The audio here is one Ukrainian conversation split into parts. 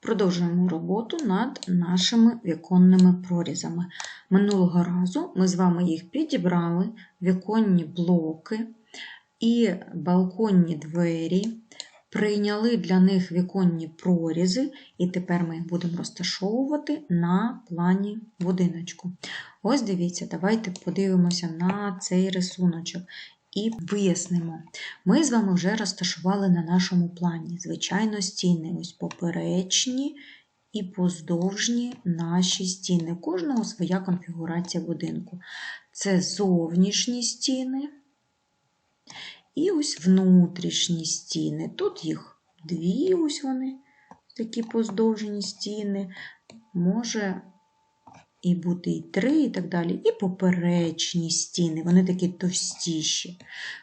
Продовжуємо роботу над нашими віконними прорізами. Минулого разу ми з вами їх підібрали, віконні блоки і балконні двері, прийняли для них віконні прорізи, і тепер ми їх будемо розташовувати на плані будиночку. Ось дивіться, давайте подивимося на цей рисуночок. І вияснимо, ми з вами вже розташували на нашому плані, звичайно, стіни, ось поперечні і поздовжні наші стіни. Кожного своя конфігурація будинку. Це зовнішні стіни і ось внутрішні стіни. Тут їх дві, ось вони, такі поздовжені стіни. Може і бути і три, і так далі, і поперечні стіни, вони такі товстіші.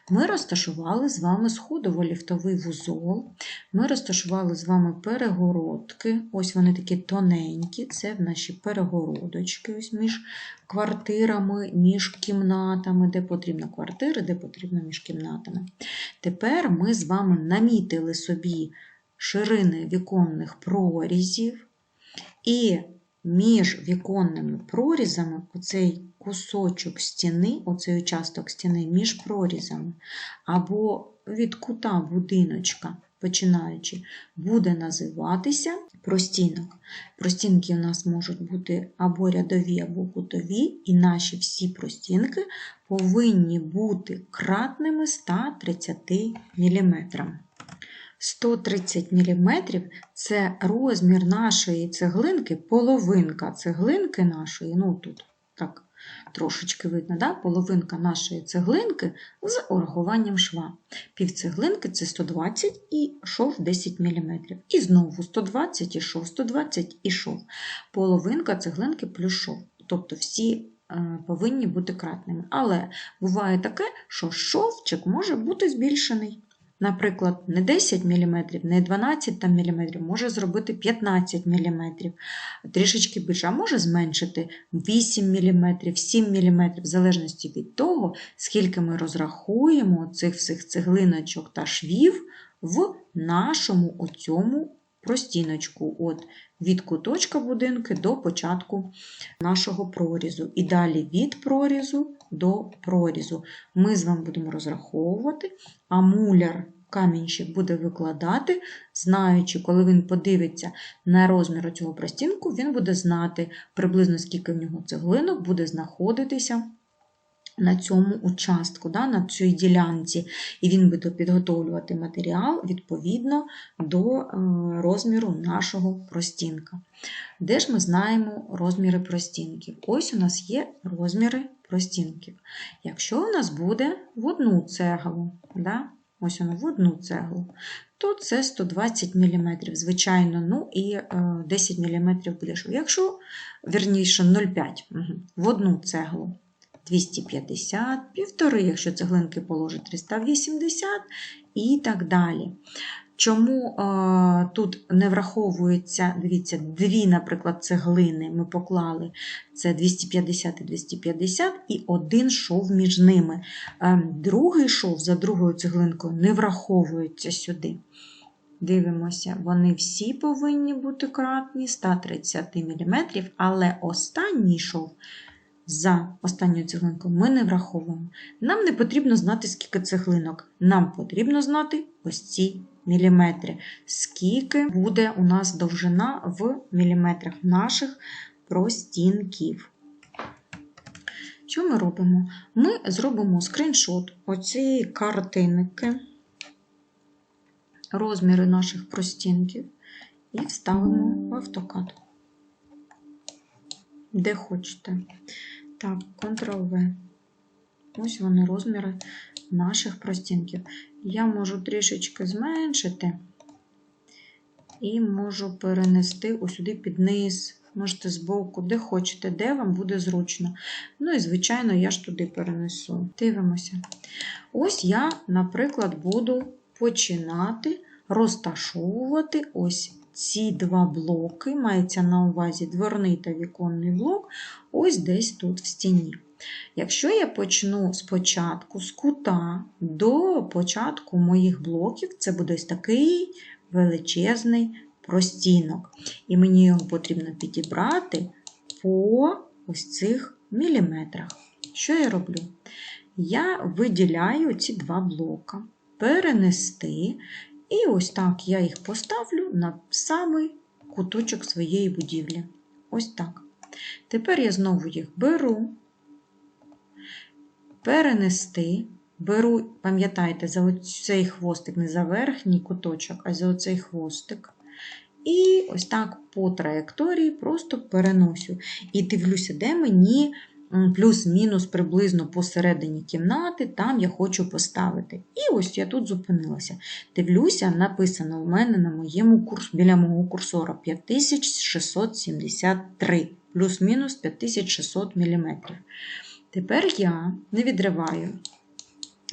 Ми розташували з вами сходово-ліфтовий вузол, ми розташували з вами перегородки, ось вони такі тоненькі, це в наші перегородочки ось між квартирами, між кімнатами, де потрібно квартири, де потрібно між кімнатами. Тепер ми з вами намітили собі ширини віконних прорізів. І між віконними прорізами оцей кусочок стіни, оцей участок стіни між прорізами, або від кута будиночка, починаючи, буде називатися простінок. Простінки у нас можуть бути або рядові, або кутові, і наші всі простінки повинні бути кратними 130 мм. 130 мм це розмір нашої цеглинки, половинка цеглинки нашої, ну тут так трошечки видно, да? половинка нашої цеглинки з урахуванням шва. Півцеглинки це 120 і шов 10 мм. І знову 120 і шов, 120 і шов. Половинка цеглинки плюс шов. Тобто всі е, повинні бути кратними. Але буває таке, що шовчик може бути збільшений. Наприклад, не 10 мм, не 12 мм, може зробити 15 мм, трішечки більше, а може зменшити 8 мм, 7 мм, в залежності від того, скільки ми розрахуємо цих всіх цеглиночок та швів в нашому оцьому простіночку. От від куточка будинки до початку нашого прорізу. І далі від прорізу до прорізу. Ми з вами будемо розраховувати, а муляр камінчик буде викладати, знаючи, коли він подивиться на розмір цього простінку, він буде знати приблизно скільки в нього цеглинок буде знаходитися. На цьому участку, да, на цій ділянці, і він буде підготовлювати матеріал відповідно до е, розміру нашого простінка. Де ж ми знаємо розміри простінків? Ось у нас є розміри простінків. Якщо у нас буде в одну цеглу, да, ось воно в одну цеглу, то це 120 мм, звичайно, ну і 10 мм шов. Якщо, верніше, 0,5 в одну цеглу. 250, півтори, якщо цеглинки положить 380 і так далі. Чому е, тут не враховується, дивіться, дві, наприклад, цеглини ми поклали це 250 і 250, і один шов між ними. Е, другий шов за другою цеглинкою не враховується сюди. Дивимося, вони всі повинні бути кратні 130 мм, але останній шов за останньою цеглинкою ми не враховуємо. Нам не потрібно знати, скільки цеглинок. Нам потрібно знати ось ці міліметри. Скільки буде у нас довжина в міліметрах наших простінків. Що ми робимо? Ми зробимо скріншот оцієї картинки, розміри наших простінків і вставимо в автокад. Де хочете. Так, Ctrl-V. Ось вони розміри наших простінків. Я можу трішечки зменшити і можу перенести сюди під низ. Можете збоку, де хочете, де вам буде зручно. Ну і, звичайно, я ж туди перенесу. Дивимося. Ось я, наприклад, буду починати розташовувати ось ці два блоки, мається на увазі дверний та віконний блок, ось десь тут в стіні. Якщо я почну спочатку з кута до початку моїх блоків, це буде ось такий величезний простінок. І мені його потрібно підібрати по ось цих міліметрах. Що я роблю? Я виділяю ці два блока, перенести, і ось так я їх поставлю на самий куточок своєї будівлі. Ось так. Тепер я знову їх беру, перенести, беру, пам'ятаєте, за цей хвостик, не за верхній куточок, а за оцей хвостик. І ось так по траєкторії просто переносю. І дивлюся, де мені плюс-мінус приблизно посередині кімнати, там я хочу поставити. І ось я тут зупинилася. Дивлюся, написано у мене на моєму курсу, біля мого курсора 5673, плюс-мінус 5600 мм. Тепер я не відриваю.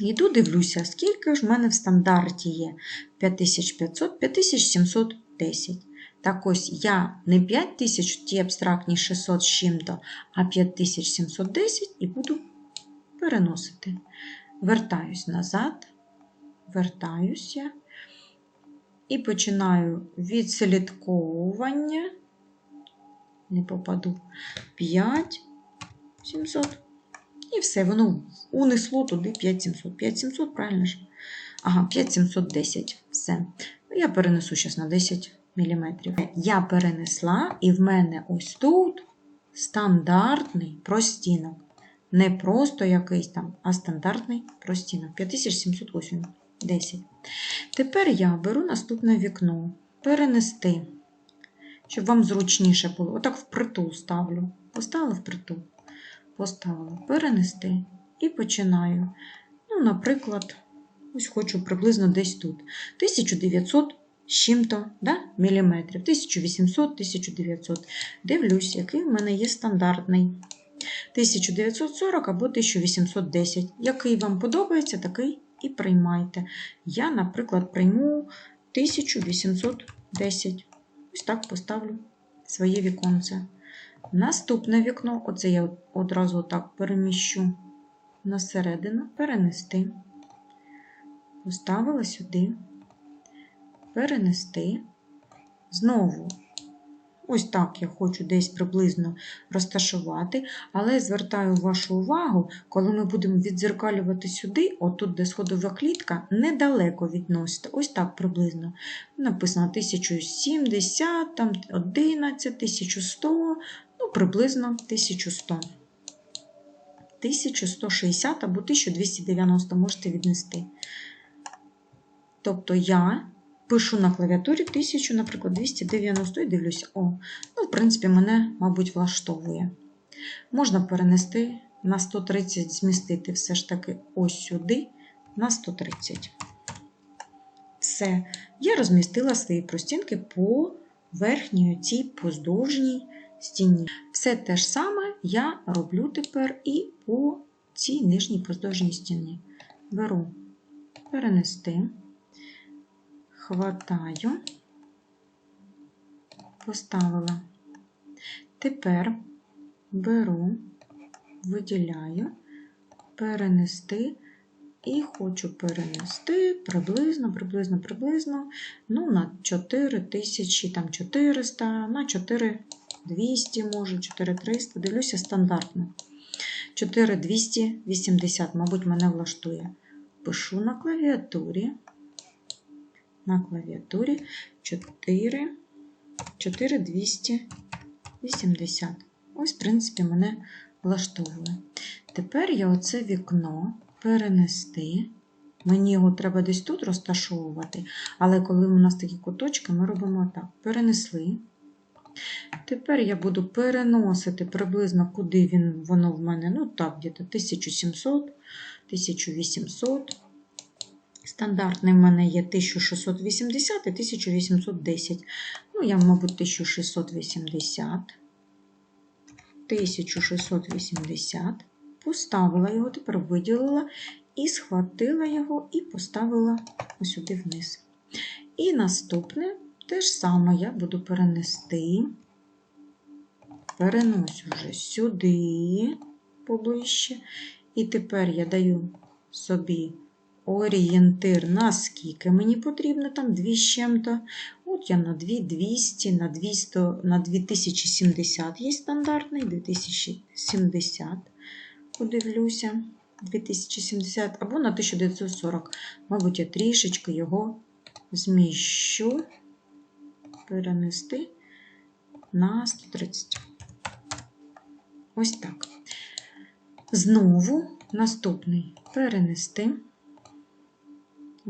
Іду дивлюся, скільки ж в мене в стандарті є 5500, 5710. Так ось я не 5000 ті абстрактні 600 з чим-то, а 5710 і буду переносити. Вертаюсь назад, вертаюся і починаю відслідковування. Не попаду 5700. І все, воно унесло туди 5700. 5700, правильно ж? Ага, 5710. Все. Я перенесу зараз на 10 мм. Я перенесла, і в мене ось тут стандартний простінок. Не просто якийсь там, а стандартний простінок. 5708. 10. Тепер я беру наступне вікно. Перенести, щоб вам зручніше було. Отак впритул ставлю. Поставила впритул. Поставила перенести і починаю. Ну, наприклад, ось хочу приблизно десь тут. 1900 з чим-то да, міліметрів. 1800-1900. Дивлюсь, який в мене є стандартний. 1940 або 1810. Який вам подобається, такий і приймайте. Я, наприклад, прийму 1810. Ось так поставлю своє віконце. Наступне вікно, оце я одразу так переміщу на середину, перенести. Поставила сюди перенести. Знову, ось так я хочу десь приблизно розташувати, але звертаю вашу увагу, коли ми будемо відзеркалювати сюди, отут, де сходова клітка, недалеко відносите. Ось так приблизно. Написано 1070, там 11, 1100, ну, приблизно 1100. 1160 або 1290 можете віднести. Тобто я пишу на клавіатурі 1000, наприклад, 290 і дивлюся, о, ну, в принципі, мене, мабуть, влаштовує. Можна перенести на 130, змістити все ж таки ось сюди, на 130. Все. Я розмістила свої простінки по верхній цій поздовжній стіні. Все те ж саме я роблю тепер і по цій нижній поздовжній стіні. Беру перенести хватаю, поставила. Тепер беру, виділяю, перенести і хочу перенести приблизно, приблизно, приблизно ну, на 4000, там 400, на 4200, може, 4300, дивлюся стандартно. 4280, мабуть, мене влаштує. Пишу на клавіатурі на клавіатурі 4, 4280. Ось, в принципі, мене влаштовує. Тепер я оце вікно перенести. Мені його треба десь тут розташовувати, але коли у нас такі куточки, ми робимо так: перенесли. Тепер я буду переносити приблизно, куди він, воно в мене, ну так, десь 1700, 1800. Стандартний в мене є 1680 і 1810. Ну, я, мабуть, 1680. 1680. Поставила його, тепер виділила і схватила його, і поставила сюди вниз. І наступне те ж саме я буду перенести, переносю вже сюди поближче. І тепер я даю собі орієнтир, наскільки мені потрібно, там дві з чим-то. От я на 2200, на 200, на 2070 є стандартний, 2070, подивлюся, 2070 або на 1940. Мабуть, я трішечки його зміщу, перенести на 130. Ось так. Знову наступний перенести.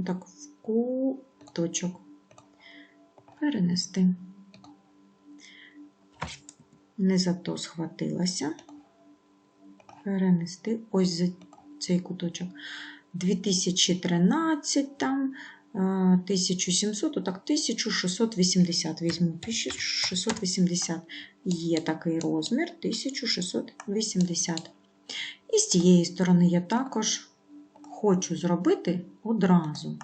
Так, в куточок. Перенести. Не за то схватилася. Перенести ось за цей куточок. 2013 там. 1700, отак 1680 візьму. 1680 є такий розмір 1680. І з цієї сторони я також хочу зробити одразу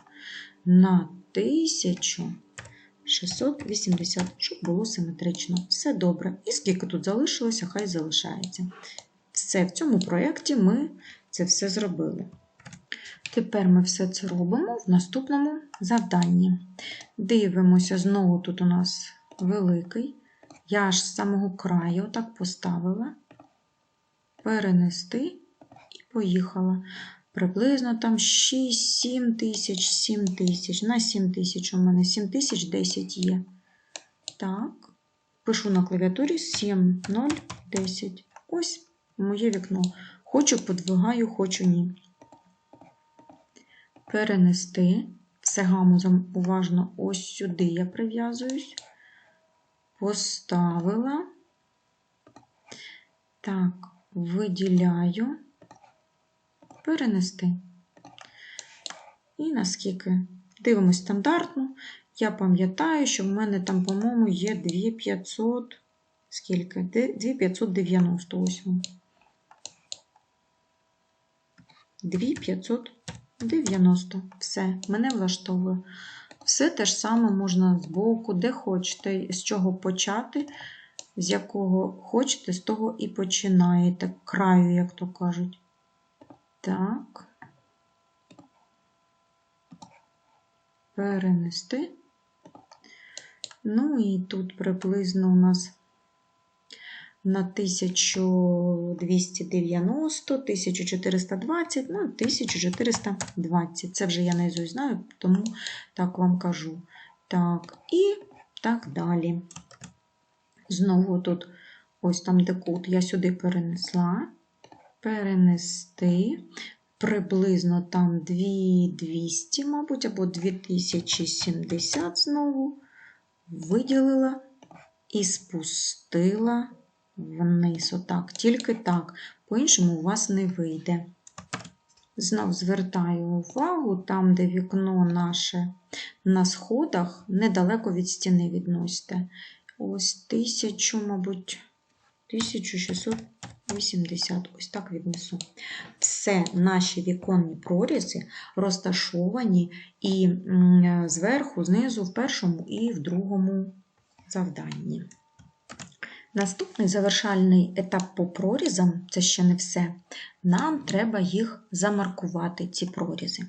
на 1680, щоб було симетрично. Все добре. І скільки тут залишилося, хай залишається. Все, в цьому проєкті ми це все зробили. Тепер ми все це робимо в наступному завданні. Дивимося, знову тут у нас великий. Я аж з самого краю так поставила, перенести і поїхала. Приблизно там 6-7 тисяч, 7 тисяч. На 7 тисяч у мене 7 тисяч 10 є. Так, пишу на клавіатурі 7, 0, 10. Ось моє вікно. Хочу, подвигаю, хочу ні перенести все гамузом уважно ось сюди я прив'язуюсь, поставила. Так, виділяю, перенести. І наскільки? Дивимось стандартно. Я пам'ятаю, що в мене там, по-моєму, є 2500, скільки? 2598. 2598. 90. Все, мене влаштовує. Все те ж саме можна з боку, де хочете, з чого почати, з якого хочете, з того і починаєте. Краю, як то кажуть. Так. Перенести. Ну і тут приблизно у нас на 1290, 1420, ну, 1420. Це вже я наизусть знаю, тому так вам кажу. Так, і так далі. Знову тут, ось там де кут, я сюди перенесла, перенести. Приблизно там 2200, мабуть, або 2070 знову виділила і спустила вниз, отак, тільки так, по-іншому у вас не вийде. Знов звертаю увагу, там, де вікно наше на сходах, недалеко від стіни відносите. Ось 1000, мабуть, 1680, ось так віднесу. Все наші віконні прорізи розташовані і зверху, знизу, в першому і в другому завданні. Наступний завершальний етап по прорізам це ще не все. Нам треба їх замаркувати, ці прорізи.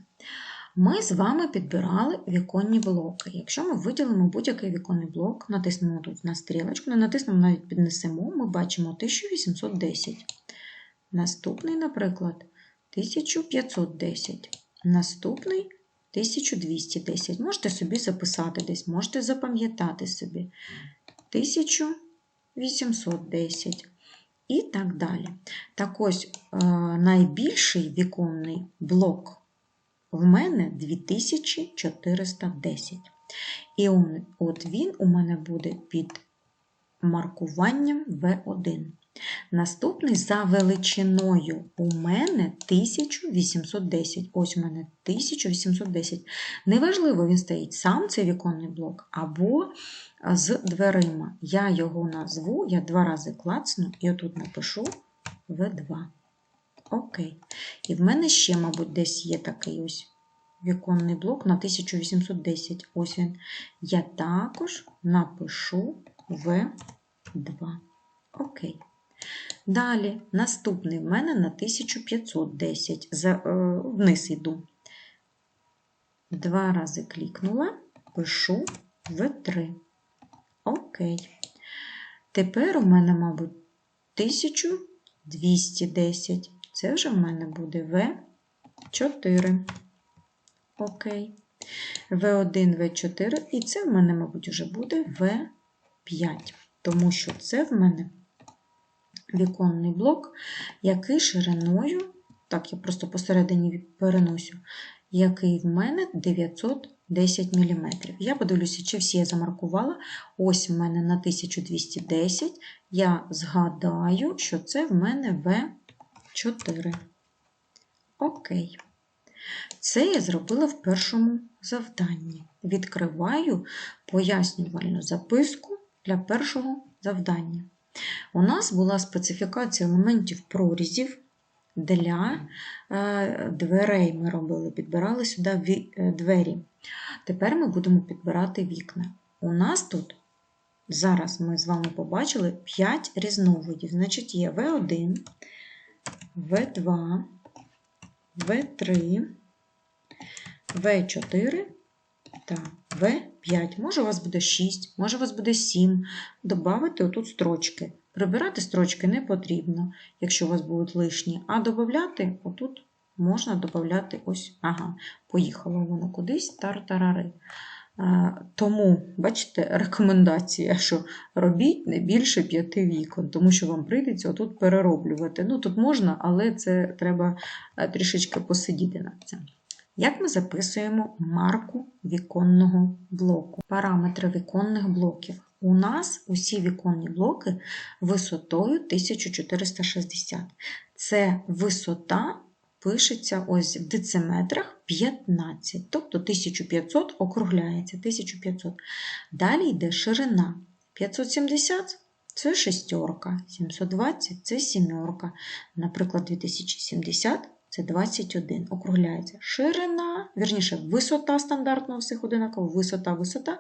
Ми з вами підбирали віконні блоки. Якщо ми виділимо будь-який віконний блок, натиснемо тут на стрілочку, не натиснемо, навіть піднесемо, ми бачимо 1810. Наступний, наприклад, 1510. Наступний 1210. Можете собі записати десь, можете запам'ятати собі. 1000 810 і так далі. Так ось е, найбільший віконний блок в мене 2410. І от він у мене буде під маркуванням В1. Наступний за величиною у мене 1810. Ось у мене 1810. Неважливо, він стоїть сам цей віконний блок, або з дверима. Я його назву, я два рази клацну, і отут напишу В2. Окей. І в мене ще, мабуть, десь є такий ось віконний блок на 1810. Ось він. Я також напишу В2. Окей. Далі, наступний в мене на 1510. За, е, Вниз йду. Два рази клікнула, пишу В3. Окей. Тепер у мене, мабуть, 1210. Це вже в мене буде В4. Окей. В1, В4, і це в мене, мабуть, вже буде В5, тому що це в мене віконний блок, який шириною, так, я просто посередині переносю, який в мене 910 мм. Я подивлюся, чи всі я замаркувала. Ось в мене на 1210. Я згадаю, що це в мене В4. Окей. Це я зробила в першому завданні. Відкриваю пояснювальну записку для першого завдання. У нас була специфікація елементів прорізів для е, дверей. Ми робили, підбирали сюди е, двері. Тепер ми будемо підбирати вікна. У нас тут, зараз ми з вами побачили 5 різновидів. Значить, є В1, В2, В3, В4 та В5. Може, у вас буде 6, може, у вас буде 7. Добавити отут строчки. Прибирати строчки не потрібно, якщо у вас будуть лишні, а додати отут можна додати ось, ага, поїхало воно кудись, тар-тарари. Тому, бачите, рекомендація, що робіть не більше п'яти вікон, тому що вам прийдеться отут перероблювати. Ну, тут можна, але це треба е, трішечки посидіти над цим. Як ми записуємо марку віконного блоку? Параметри віконних блоків. У нас усі віконні блоки висотою 1460. Це висота пишеться ось в дециметрах 15, тобто 1500 округляється 1500. Далі йде ширина 570 це шестерка, 720 це сімерка. Наприклад, 2070 це 21. Округляється ширина, вірніше, висота стандартного всіх одинаково, висота, висота.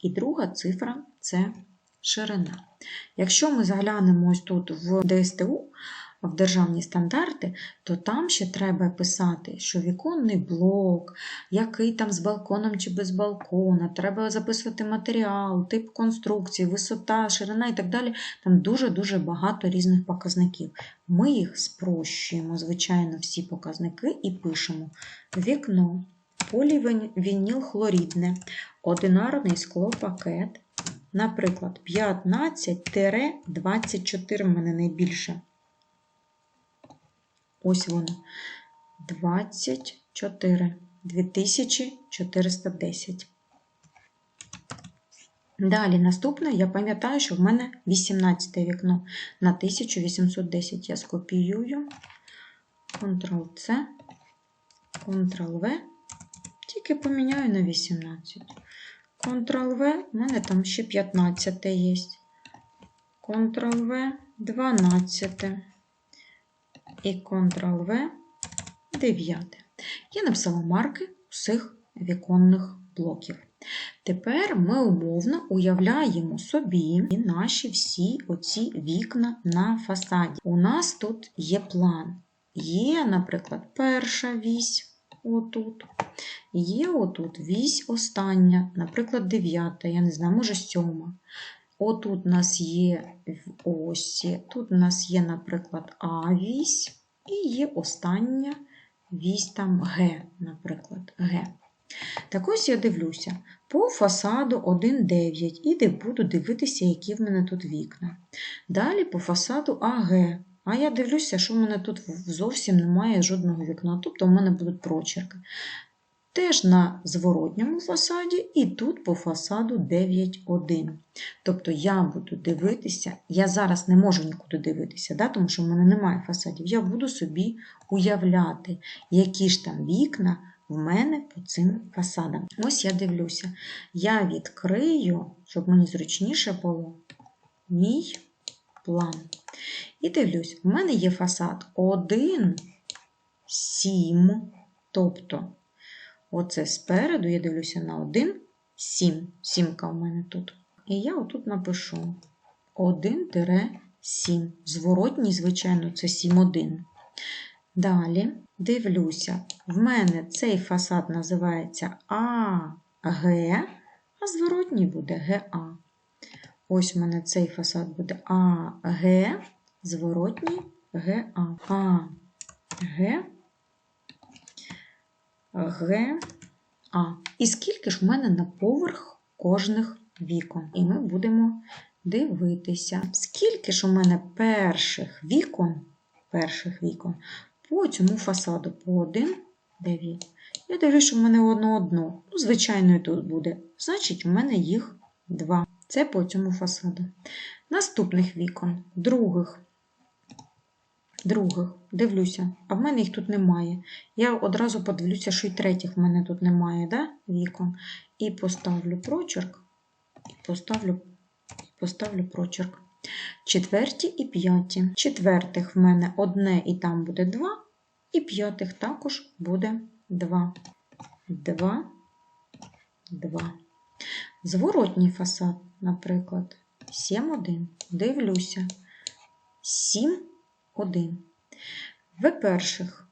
І друга цифра це ширина. Якщо ми заглянемо ось тут в ДСТУ, в державні стандарти, то там ще треба писати, що віконний блок, який там з балконом чи без балкона, треба записувати матеріал, тип конструкції, висота, ширина і так далі. Там дуже-дуже багато різних показників. Ми їх спрощуємо, звичайно, всі показники і пишемо вікно, полівінілхлорідне, одинарний склопакет, наприклад, 15-24 в мене найбільше. Ось воно. 24. 2410. Далі, наступне, я пам'ятаю, що в мене 18 вікно на 1810. Я скопіюю. Ctrl-C, Ctrl-V. Тільки поміняю на 18. Ctrl-V, у мене там ще 15 є. Ctrl-V, 12 і Ctrl-V 9. Я написала марки усіх віконних блоків. Тепер ми умовно уявляємо собі наші всі оці вікна на фасаді. У нас тут є план. Є, наприклад, перша вісь отут. Є отут вісь остання, наприклад, дев'ята, я не знаю, може сьома. Отут у нас є в осі, тут у нас є, наприклад, А-вісь, і є остання вісь там Г, наприклад, Г. Так ось я дивлюся по фасаду 1,9 і буду дивитися, які в мене тут вікна. Далі по фасаду АГ. А я дивлюся, що в мене тут зовсім немає жодного вікна, тобто в мене будуть прочерки. Теж на зворотньому фасаді, і тут по фасаду 9,1. Тобто я буду дивитися, я зараз не можу нікуди дивитися, да, тому що в мене немає фасадів. Я буду собі уявляти, які ж там вікна в мене по цим фасадам. Ось я дивлюся. Я відкрию, щоб мені зручніше було, мій план. І дивлюсь, в мене є фасад 1, 7, тобто. Оце спереду, я дивлюся на 1, 7. Сімка в мене тут. І я отут напишу 1-7. Зворотній, звичайно, це 7,1. Далі дивлюся, в мене цей фасад називається АГ, а зворотній буде ГА. Ось у мене цей фасад буде АГ, зворотній ГА. А, Г, А. І скільки ж в мене на поверх кожних вікон? І ми будемо дивитися, скільки ж у мене перших вікон, перших вікон по цьому фасаду по 1, 9. Я дивлюсь, що в мене одно одно. Ну, звичайно, і тут буде. Значить, у мене їх два. Це по цьому фасаду. Наступних вікон, других. Других, дивлюся, а в мене їх тут немає. Я одразу подивлюся, що і третіх в мене тут немає, да? вікон. І поставлю прочерк, і поставлю, поставлю прочерк. Четверті і п'яті. Четвертих в мене одне і там буде два, і п'ятих також буде два. Два, два. Зворотній фасад, наприклад, 7-1. Дивлюся. 7-1. В перших.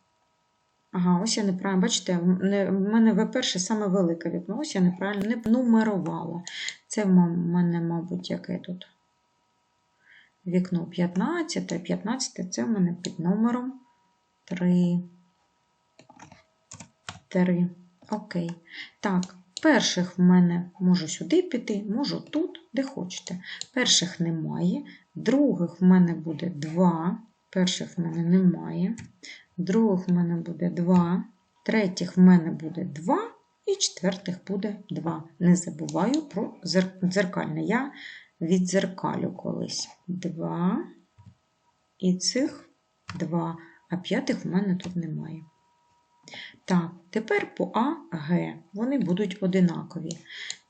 Ага, ось я неправильно, бачите, в мене В перше саме велике вікно. Ось я неправильно не нумерувала. Це в мене, мабуть, яке тут вікно 15, 15 це в мене під номером 3. 3. Окей. Так, перших в мене можу сюди піти, можу тут, де хочете. Перших немає. Других в мене буде 2. Перших в мене немає. Других в мене буде 2. Третіх в мене буде 2. І четвертих буде 2. Не забуваю про дзеркальне. Я віддзеркалю колись. 2. І цих 2. А п'ятих в мене тут немає. Так, тепер по А, Г. Вони будуть одинакові.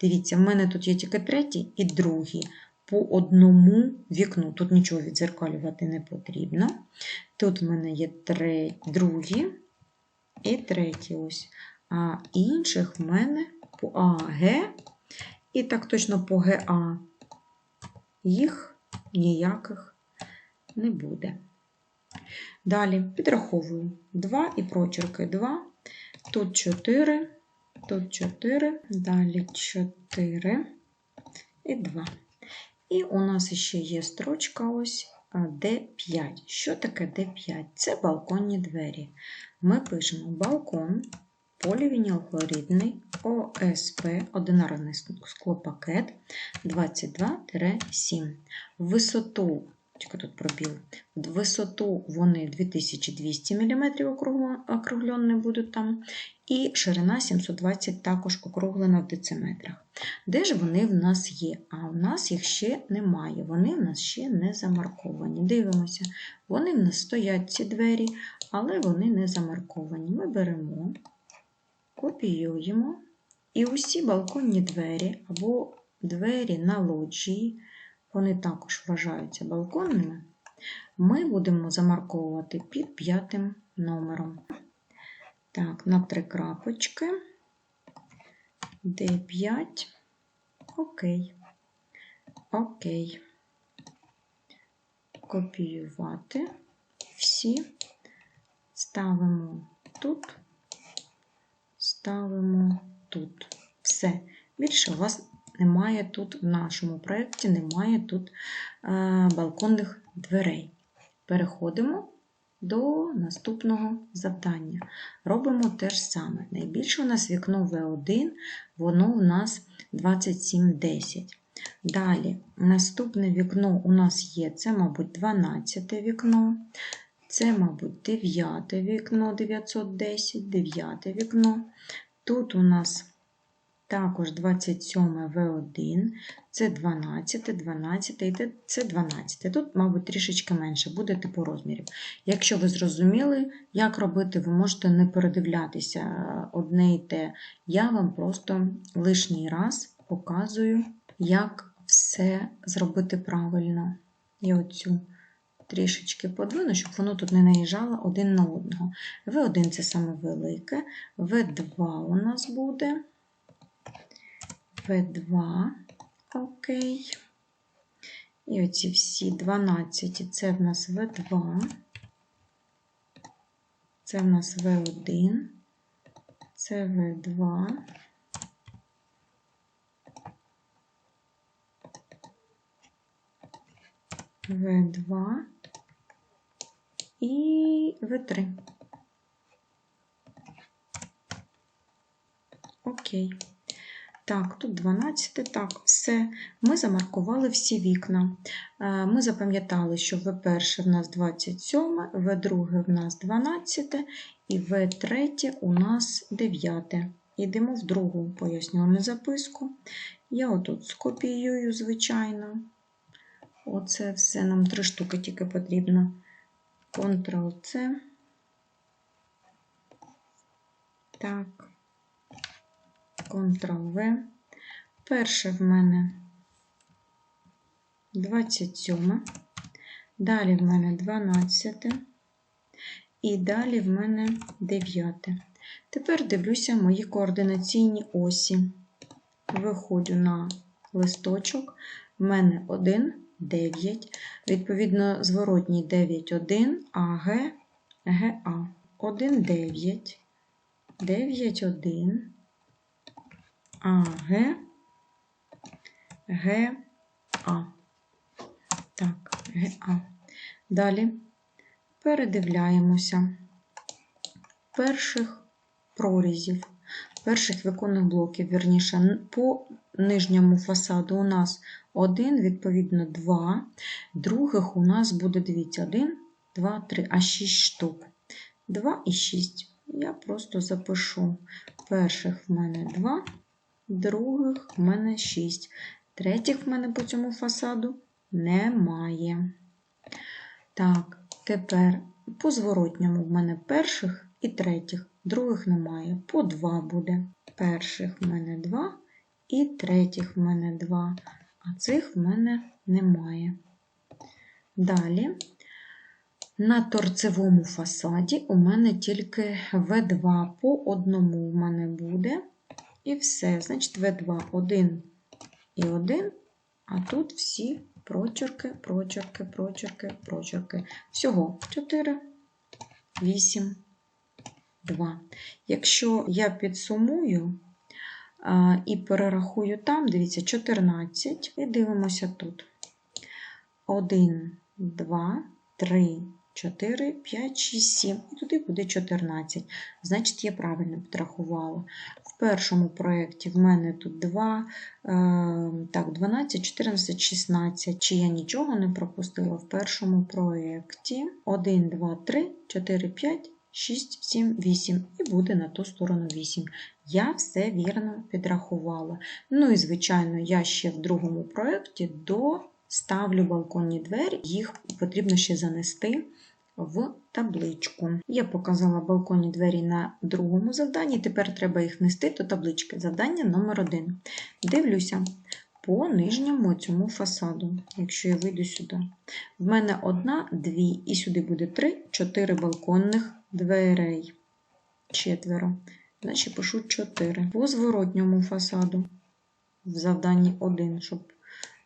Дивіться, в мене тут є тільки третій і другий. По одному вікну. Тут нічого відзеркалювати не потрібно. Тут в мене є другі і третій ось. А інших в мене по А, Г. І так точно по ГА їх ніяких не буде. Далі підраховую 2 і прочерки 2, тут 4, тут 4, далі 4 і 2. І у нас ще є строчка ось D5. Що таке D5? Це балконні двері. Ми пишемо балкон, полівінілхлорідний ОСП, одинарний склопакет 22-7. Висоту тут пробіл. Висоту вони 2200 мм округлені будуть там. І ширина 720 також округлена в дециметрах. Де ж вони в нас є? А у нас їх ще немає. Вони в нас ще не замарковані. Дивимося, вони в нас стоять ці двері, але вони не замарковані. Ми беремо, копіюємо і усі балконні двері або двері на лоджії вони також вважаються балконними, ми будемо замарковувати під п'ятим номером. Так, на три крапочки, D5, окей, окей. Копіювати всі, ставимо тут, ставимо тут. Все. Більше у вас немає тут в нашому проєкті, немає тут е, балконних дверей. Переходимо до наступного завдання. Робимо те ж саме. Найбільше у нас вікно В1, воно у нас 2710. Далі, наступне вікно у нас є, це, мабуть, 12 вікно. Це, мабуть, 9 вікно 910, 9 вікно. Тут у нас також 27 В1, це 12, 12 і це 12. Тут, мабуть, трішечки менше буде типу розмірів. Якщо ви зрозуміли, як робити, ви можете не передивлятися одне і те. Я вам просто лишній раз показую, як все зробити правильно. Я оцю трішечки подвину, щоб воно тут не наїжджало один на одного. В1 це саме велике, В2 у нас буде. P2. Окей. І оці всі 12. Це в нас В2. Це в нас В1. Це В2. В2 і В3. Окей. Так, тут 12, так, все. Ми замаркували всі вікна. Е, Ми запам'ятали, що В1 в нас 27, В2 в нас 12 і В3 у нас 9. Йдемо в другу пояснювальну записку. Я отут скопіюю, звичайно. Оце все нам три штуки тільки потрібно. Ctrl-C. Так. Ctrl-V. Перше в мене 27. Далі в мене 12. І далі в мене 9. Тепер дивлюся мої координаційні осі. Виходжу на листочок. В мене 1, 9. Відповідно, зворотній 9, 1, АГ, ГА. 1, 9, 9, 1. АГ, ГА. Так, ГА. Далі передивляємося перших прорізів, перших віконних блоків, вірніше, по нижньому фасаду у нас 1, відповідно, 2. Других у нас буде, дивіться, 1, 2, 3, а 6 штук. 2 і 6. Я просто запишу. Перших в мене 2 других в мене 6. Третіх в мене по цьому фасаду немає. Так, тепер по зворотньому в мене перших і третіх, других немає. По 2 буде. Перших в мене 2 і третіх в мене 2, а цих в мене немає. Далі. На торцевому фасаді у мене тільки В2 по одному в мене буде. І все. Значить, В2 1 і 1, а тут всі прочерки, прочерки, прочерки, прочерки. Всього 4, 8, 2. Якщо я підсумую і перерахую там, дивіться, 14, і дивимося тут. 1, 2, 3, 4, 5, 6, 7. І туди буде 14. Значить, я правильно підрахувала. Першому проєкті в мене тут 2, так, 12, 14, 16. Чи я нічого не пропустила в першому проєкті? 1, 2, 3, 4, 5, 6, 7, 8. І буде на ту сторону 8. Я все вірно підрахувала. Ну і, звичайно, я ще в другому проєкті до. Ставлю балконні двері, їх потрібно ще занести в табличку. Я показала балконні двері на другому завданні, тепер треба їх нести до таблички. Завдання номер 1 Дивлюся по нижньому цьому фасаду, якщо я вийду сюди. В мене одна, дві, і сюди буде три, чотири балконних дверей. Четверо. Значить, пишу 4. По зворотньому фасаду в завданні 1, щоб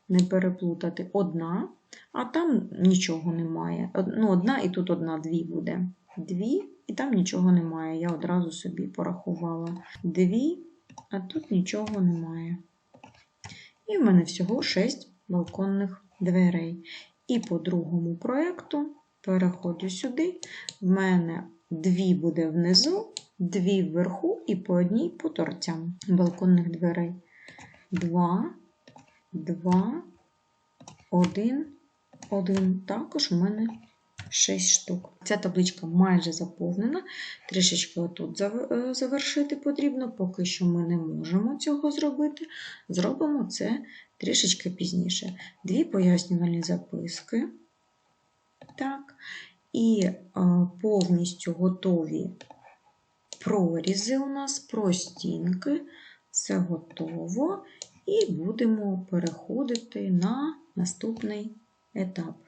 не переплутати, одна, а там нічого немає. Ну, Одна і тут одна, дві буде. Дві, і там нічого немає. Я одразу собі порахувала. Дві, а тут нічого немає. І в мене всього 6 балконних дверей. І по другому проєкту переходжу сюди. В мене дві буде внизу, дві вверху і по одній по торцям балконних дверей. Два. 2, 1, 1. Також у мене 6 штук. Ця табличка майже заповнена. Трішечки отут е, завершити потрібно, поки що ми не можемо цього зробити. Зробимо це трішечки пізніше. Дві пояснювальні записки. Так. І е, повністю готові прорізи у нас, простінки. Все готово. І будемо переходити на наступний етап.